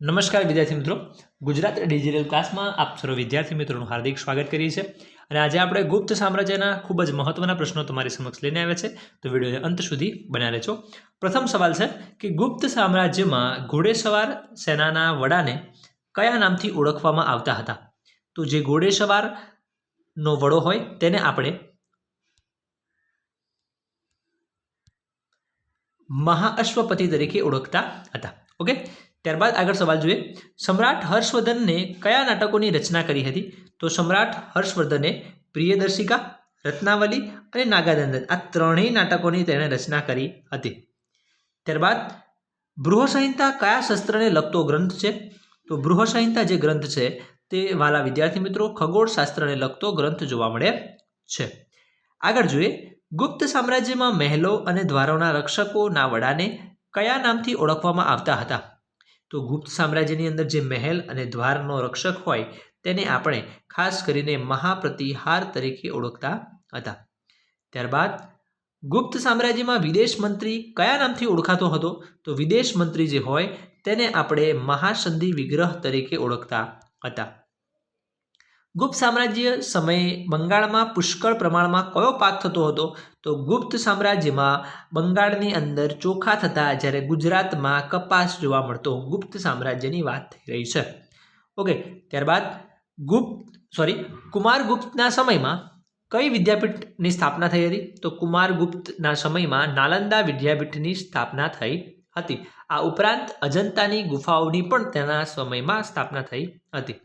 નમસ્કાર વિદ્યાર્થી મિત્રો. ગુજરાત ડિજિટલ ક્લાસમાં આપ સર્વ વિદ્યાર્થી મિત્રોનું હાર્દિક સ્વાગત કરીએ છીએ. અને આજે આપણે ગુપ્ત સામ્રાજ્યના ખૂબ જ મહત્વના પ્રશ્નો તમારી સમક્ષ લઈને આવ્યા છે. તો વિડીયોને અંત સુધી બન્યા રહેજો. પ્રથમ સવાલ છે કે ગુપ્ત સામ્રાજ્યમાં ઘોડેસવાર સેનાના વડાને કયા નામથી ઓળખવામાં આવતા હતા? તો જે ઘોડેસવારનો વડો હોય તેને આપણે મહાઅશ્વપતિ તરીકે ઓળખતા હતા. ઓકે? ત્યારબાદ આગળ સવાલ જોઈએ. સમ્રાટ હર્ષવર્ધનને કયા નાટકોની રચના કરી હતી? તો સમ્રાટ હર્ષવર્ધને પ્રિયદર્શિકા, રત્નાવલી અને નાગાનંદન આ ત્રણેય નાટકોની તેણે રચના કરી હતી. ત્યારબાદ, બૃહસંહિતા કયા શસ્ત્રને લગતો ગ્રંથ છે? તો બૃહસંહિતા જે ગ્રંથ છે, તે વાલા વિદ્યાર્થી મિત્રો ખગોળશાસ્ત્રને લગતો ગ્રંથ જોવા મળે છે. આગળ જોઈએ, ગુપ્ત સામ્રાજ્યમાં મહેલો અને દ્વારોના રક્ષકોના વડાને કયા નામથી ઓળખવામાં આવતા હતા? તો ગુપ્ત સામ્રાજ્યની અંદર જે મહેલ અને દ્વારનો રક્ષક હોય તેને આપણે ખાસ કરીને મહાપ્રતિહાર તરીકે ઓળખતા હતા. ત્યારબાદ ગુપ્ત સામ્રાજ્યમાં વિદેશ મંત્રી કયા નામથી ઓળખાતો હતો? તો વિદેશ મંત્રી જે હોય તેને આપણે મહાસંધિ વિગ્રહ તરીકે ઓળખતા હતા. ગુપ્ત સામ્રાજ્ય સમયે બંગાળમાં પુષ્કળ પ્રમાણમાં કયો પાક થતો હતો? તો ગુપ્ત સામ્રાજ્યમાં બંગાળની અંદર ચોખા થતા જ્યારે ગુજરાતમાં કપાસ જોવા મળતો. ગુપ્ત સામ્રાજ્યની વાત થઈ રહી છે. ઓકે, ત્યારબાદ ગુપ્ત, સોરી કુમારગુપ્તના સમયમાં કઈ વિદ્યાપીઠની સ્થાપના થઈ હતી? તો કુમારગુપ્તના સમયમાં નાલંદા વિદ્યાપીઠની સ્થાપના થઈ હતી. આ ઉપરાંત અજંતાની ગુફાઓની પણ તેના સમયમાં સ્થાપના થઈ હતી.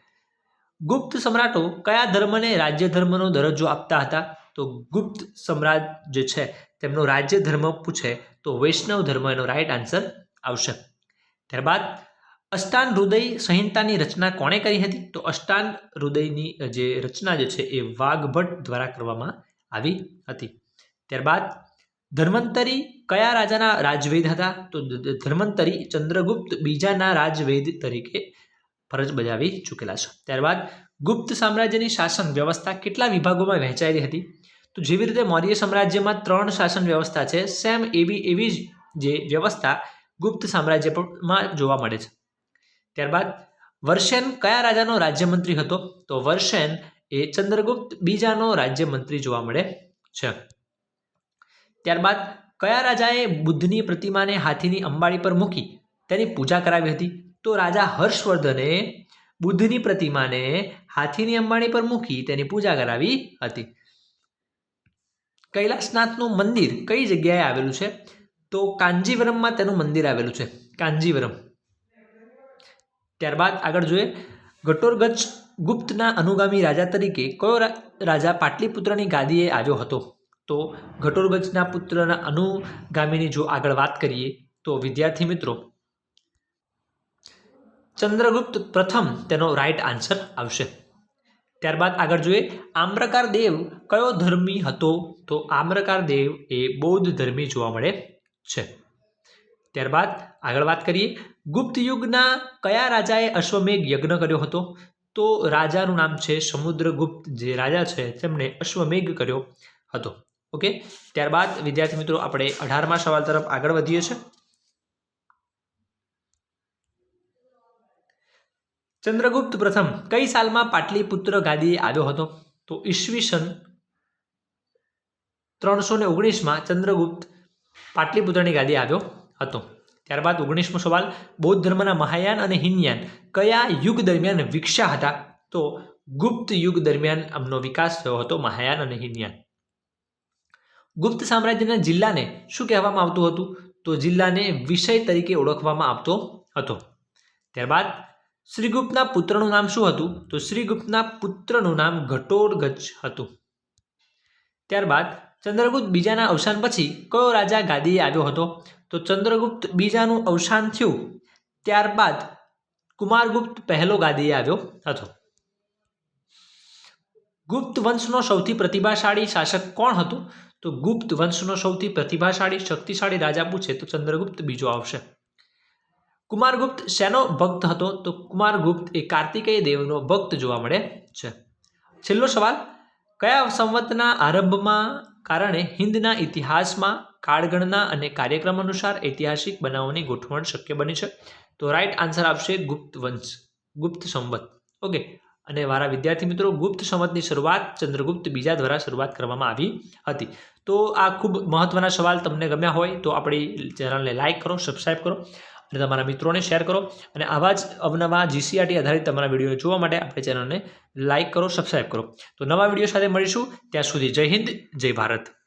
ગુપ્ત સમ્રાટો કયા ધર્મને રાજ્ય ધર્મનો દરજ્જો આપતા હતા? તો ગુપ્ત સમ્રાટ જે છે, તેમનો રાજ્ય ધર્મ પૂછે તો વૈષ્ણવ ધર્મ એનો રાઈટ આન્સર આવશે. ત્યારબાદ, અષ્ટાન હૃદય સંહિતાની રચના કોણે કરી હતી? તો અષ્ટાન હૃદયની જે રચના જે છે એ વાઘભટ્ટ દ્વારા કરવામાં આવી હતી. ત્યારબાદ, ધર્મંતરી કયા રાજાના રાજવેદ હતા? તો ધર્મંતરી ચંદ્રગુપ્ત બીજાના રાજવેદ તરીકે ફરજ બજાવી ચૂકેલા છે. ત્યારબાદ ગુપ્ત સામ્રાજ્યની શાસન વ્યવસ્થા કેટલા વિભાગોમાં વહેંચાયેલી હતી? તો જેવી રીતે મૌર્ય સામ્રાજ્યમાં ત્રણ શાસન વ્યવસ્થા છે, સેમ એવી એવી જ જે વ્યવસ્થા ગુપ્ત સામ્રાજ્યમાં જોવા મળે છે. ત્યારબાદ વર્ષેન કયા રાજાનો રાજ્યમંત્રી હતો? તો વર્ષેન એ ચંદ્રગુપ્ત બીજાનો રાજ્યમંત્રી જોવા મળે છે. ત્યારબાદ કયા રાજાએ બુદ્ધની પ્રતિમાને હાથીની અંબાડી પર મૂકી તેની પૂજા કરાવી હતી? તો રાજા હર્ષવર્ધને બુદ્ધની પ્રતિમાને હાથીની અંબાણી પર મૂકી તેની પૂજા કરાવી હતી. કૈલાસનાથનું મંદિર કઈ જગ્યાએ આવેલું છે? તો કાંજીવરમમાં તેનું મંદિર આવેલું છે. કાંજીવરમ. ત્યારબાદ આગળ જોઈએ. ઘટોરગચ્છ ગુપ્તના અનુગામી રાજા તરીકે કયો રાજા પાટલીપુત્રની ગાદીએ આવ્યો હતો? તો ઘટોરગચ્છના પુત્રના અનુગામીની જો આગળ વાત કરીએ, તો વિદ્યાર્થી મિત્રો ચંદ્રગુપ્ત પ્રથમ તેનો રાઈટ આન્સર આવશે. ત્યારબાદ આગળ જોઈએ, આમ્રકાર દેવ કયો ધર્મી હતો? તો આમ્રકાર દેવ એ બૌદ્ધ ધર્મી જોવા મળે છે. ત્યારબાદ આગળ વાત કરીએ, ગુપ્ત યુગના કયા રાજાએ અશ્વમેઘ યજ્ઞ કર્યો હતો? તો રાજાનું નામ છે સમુદ્રગુપ્ત, જે રાજા છે તેમણે અશ્વમેઘ કર્યો હતો. ઓકે? ત્યારબાદ વિદ્યાર્થી મિત્રો, આપણે અઢારમા સવાલ તરફ આગળ વધીએ છીએ. ચંદ્રગુપ્ત પ્રથમ કઈ સાલમાં પાટલીપુત્ર ગાદીએ આવ્યો હતો? તો ઈસવીસન ત્રણસો ને ઓગણીસમાં ચંદ્રગુપ્ત પાટલીપુત્રની ગાદીએ આવ્યો હતો. ત્યારબાદ ઓગણીસમો સવાલ, બૌદ્ધ ધર્મના મહાયાન અને હિનયાન કયા યુગ દરમિયાન વિકસ્યા હતા? તો ગુપ્ત યુગ દરમિયાન આમનો વિકાસ થયો હતો મહાયાન અને હિનયાન. ગુપ્ત સામ્રાજ્યના જિલ્લાને શું કહેવામાં આવતું હતું? તો જિલ્લાને વિષય તરીકે ઓળખવામાં આવતો હતો. ત્યારબાદ શ્રીગુપ્તના પુત્રનું નામ શું હતું? તો શ્રીગુપ્તના પુત્રનું નામ ઘટોરગચ હતું. ત્યારબાદ ચંદ્રગુપ્ત બીજાના અવસાન પછી કયો રાજા ગાદીએ આવ્યો હતો? તો ચંદ્રગુપ્ત બીજાનું અવસાન થયું. ત્યારબાદ કુમારગુપ્ત પહેલો ગાદીએ આવ્યો હતો. ગુપ્ત વંશનો સૌથી પ્રતિભાશાળી શાસક કોણ હતો? તો ગુપ્ત વંશનો સૌથી પ્રતિભાશાળી, શક્તિશાળી રાજા પૂછે તો ચંદ્રગુપ્ત બીજો આવશે. કુમારગુપ્ત શેનો ભક્ત હતો? તો કુમારગુપ્ત એ કાર્તિકેય દેવનો ભક્ત જોવા મળે છે. છેલ્લો સવાલ, કયા સંવતના આરંભમાં કારણે હિન્દના ઇતિહાસમાં કાળગણના અને કાર્યક્રમ અનુસાર ઐતિહાસિક બનાવોની ગોઠવણ શક્ય બની છે? તો રાઈટ આન્સર આપશે ગુપ્ત વંશ, ગુપ્ત સંવત. ઓકે અને મારા વિદ્યાર્થી મિત્રો, ગુપ્ત સંવતની શરૂઆત ચંદ્રગુપ્ત બીજા દ્વારા શરૂઆત કરવામાં આવી હતી. તો આ ખૂબ મહત્વના સવાલ તમને ગમ્યા હોય તો આપણી ચેનલને લાઇક કરો સબસ્ક્રાઈબ કરો. અને તમારા મિત્રોને શેર કરો અને આવા જ અવનવા જીસીઆરટી આધારિત તમારા વીડિયો જોવા માટે આપણી ચેનલને લાઇક કરો સબસ્ક્રાઇબ કરો. તો નવા વીડિયો સાથે મળીશું. ત્યાં સુધી જય હિન્દ, જય ભારત.